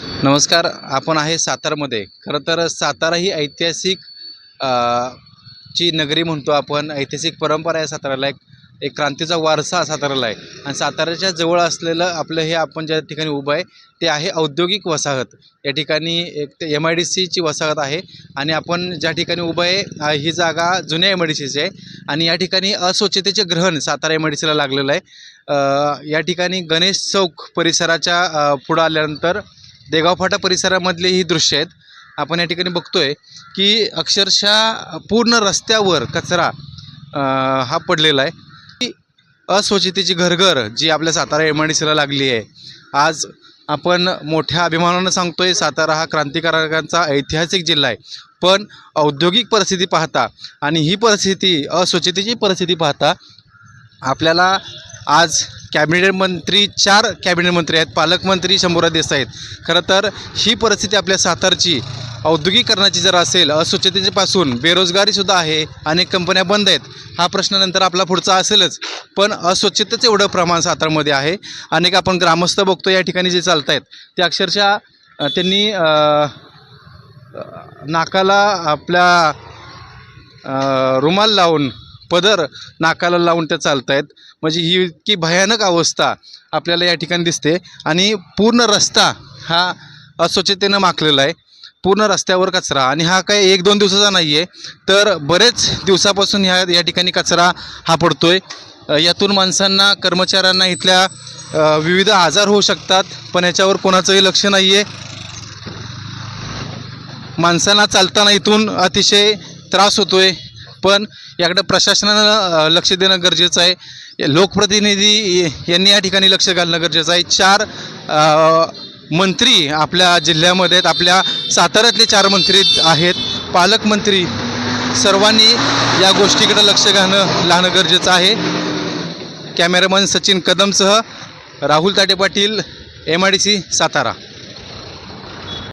नमस्कार आपण आहे सातारमध्ये. खरं तर सातारा ही ऐतिहासिक ची नगरी म्हणतो आपण. ऐतिहासिक परंपरा आहे साताऱ्याला एक एक क्रांतीचा वारसा साताऱ्याला आहे. आणि साताऱ्याच्या जवळ असलेलं आपलं हे आपण ज्या ठिकाणी उभं आहे ते आहे औद्योगिक वसाहत. या ठिकाणी एक एम आय डी सीची वसाहत आहे. आणि आपण ज्या ठिकाणी उभं आहे ही जागा जुन्या एम आय डी सीची आहे. आणि या ठिकाणी अस्वच्छतेचे ग्रहण सातारा एम आय डी सीला लागलेलं आहे. या ठिकाणी गणेश चौक परिसराच्या पुढं आल्यानंतर देगाव फाटा परिसरामधले ही दृश्य आहेत. आपण या ठिकाणी बघतोय की अक्षरशः पूर्ण रस्त्यावर कचरा हा पडलेला आहे. की अस्वच्छतेची घरघर जी आपल्या सातारा एम आय डी सीला लागली आहे. आज आपण मोठ्या अभिमानानं सांगतोय सातारा हा क्रांतिकारकांचा ऐतिहासिक जिल्हा आहे. पण औद्योगिक परिस्थिती पाहता आणि ही परिस्थिती अस्वच्छतेची परिस्थिती पाहता आपल्याला आज कॅबिनेट मंत्री चार कॅबिनेट मंत्री आहेत पालकमंत्री शंभूराज देसाई आहेत. खरं तर ही परिस्थिती आपल्या सातारची औद्योगिकरणाची जर असेल अस्वच्छतेपासून बेरोजगारीसुद्धा आहे अनेक कंपन्या बंद आहेत हा प्रश्न नंतर आपला पुढचा असेलच. पण अस्वच्छतेचं एवढं प्रमाण सातारमध्ये आहे. अनेक आपण ग्रामस्थ बघतो या ठिकाणी जे चालत आहेत ते अक्षरशः त्यांनी नाकाला आपल्या रुमाल लावून पदर नाकाला लावून त्या चालत आहेत म्हणजे ही इतकी भयानक अवस्था आपल्याला या ठिकाणी दिसते. आणि पूर्ण रस्ता हा अस्वच्छतेनं माखलेला आहे. पूर्ण रस्त्यावर कचरा. आणि हा काय एक दोन दिवसाचा नाही आहे तर बरेच दिवसापासून ह्या या ठिकाणी कचरा हा पडतो आहे यातून माणसांना कर्मचाऱ्यांना इथल्या विविध आजार होऊ शकतात पण याच्यावर कोणाचंही लक्ष नाही आहे माणसांना चालताना इथून अतिशय त्रास होतो आहे पण याकडे प्रशासनानं लक्ष देणं गरजेचं आहे. लोकप्रतिनिधी यांनी या ठिकाणी लक्ष घालणं गरजेचं आहे. चार मंत्री आपल्या जिल्ह्यामध्ये आहेत. आपल्या साताऱ्यातले चार मंत्री आहेत. पालकमंत्री सर्वांनी या गोष्टीकडे लक्ष घालणं लाहणं गरजेचं आहे. Cameraman Sachin कदमसह Rahul Tate Patil M I D C Satara.